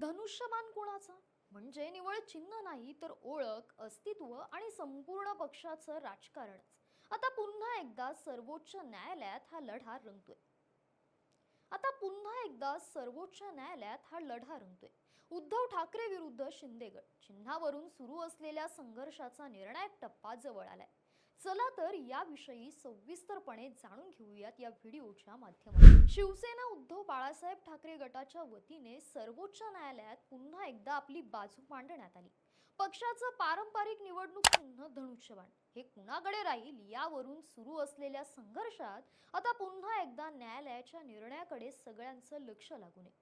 धनुष्यमान कोणाचा? म्हणजे निवळ चिन्ह नाही तर ओळख अस्तित्व आणि संपूर्ण पक्षाचं राजकारणच आता पुन्हा एकदा सर्वोच्च न्यायालयात हा लढा रंगतोय. आता पुन्हा एकदा सर्वोच्च न्यायालयात हा लढा रंगतोय. उद्धव ठाकरे विरुद्ध शिंदेगड. चिन्हावरून सुरू असलेल्या संघर्षाचा निर्णायक टप्पा जवळ आलाय. चला तर याविषयी सविस्तरपणे जाणून घेऊयात या व्हिडिओच्या माध्यमातून. शिवसेना उद्धव बाळासाहेब ठाकरे गटाच्या वतीने सर्वोच्च न्यायालयात पुन्हा एकदा आपली बाजू मांडण्यात आली. पक्षाचं पारंपरिक निवडणूक चिन्ह धनुष्यबाण. हे कुणाकडे राहील यावरून सुरू असलेल्या संघर्षात आता पुन्हा एकदा न्यायालयाच्या निर्णयाकडे सगळ्यांचं लक्ष लागू नये.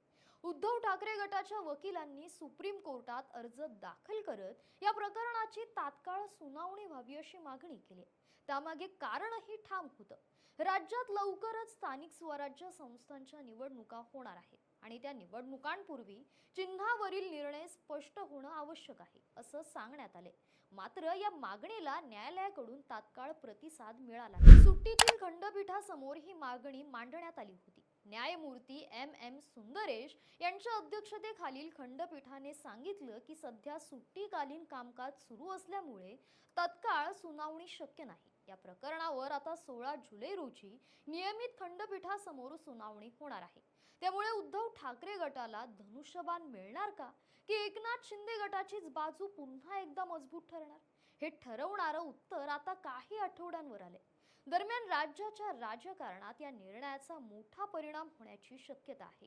उद्धव ठाकरे गटाच्या वकिलांनी सुप्रीम कोर्टात अर्ज दाखल करत या प्रकरणाची तात्काळ सुनावणी व्हावी अशी मागणी केली. त्यामागे कारणही ठाम होतं. राज्यात लवकरच स्थानिक स्वराज्य संस्थांच्या निवडणुका होणार आहेत आणि त्या निवडणुकांपूर्वी चिन्हावरील निर्णय स्पष्ट होणं आवश्यक आहे असं सांगण्यात आले. मात्र या मागणीला न्यायालयाकडून तात्काळ प्रतिसाद मिळाला सुट्टीतील खंडपीठासमोर ही मागणी मांडण्यात आली होती. न्यायमूर्ती एम एम सुंदरेश यांच्या अध्यक्षतेखालील खंडपीठाने सांगितलं की सध्या सुट्टीकालीन कामकाज सुरू असल्यामुळे तत्काळ सुनावणी शक्य नाही. या प्रकरणावर आता सोळा जुलै रोजी नियमित खंडपीठासमोर सुनावणी होणार आहे. त्यामुळे उद्धव ठाकरे गटाला धनुष्यबाण मिळणार का? की एकनाथ शिंदे गटाचीच बाजू पुन्हा एकदा मजबूत ठरणार? हे ठरवणारं उत्तर आता काही आठवड्यांवर आले दरम्यान राज्याच्या राजकारणात या निर्णयाचा मोठा परिणाम होण्याची शक्यता आहे.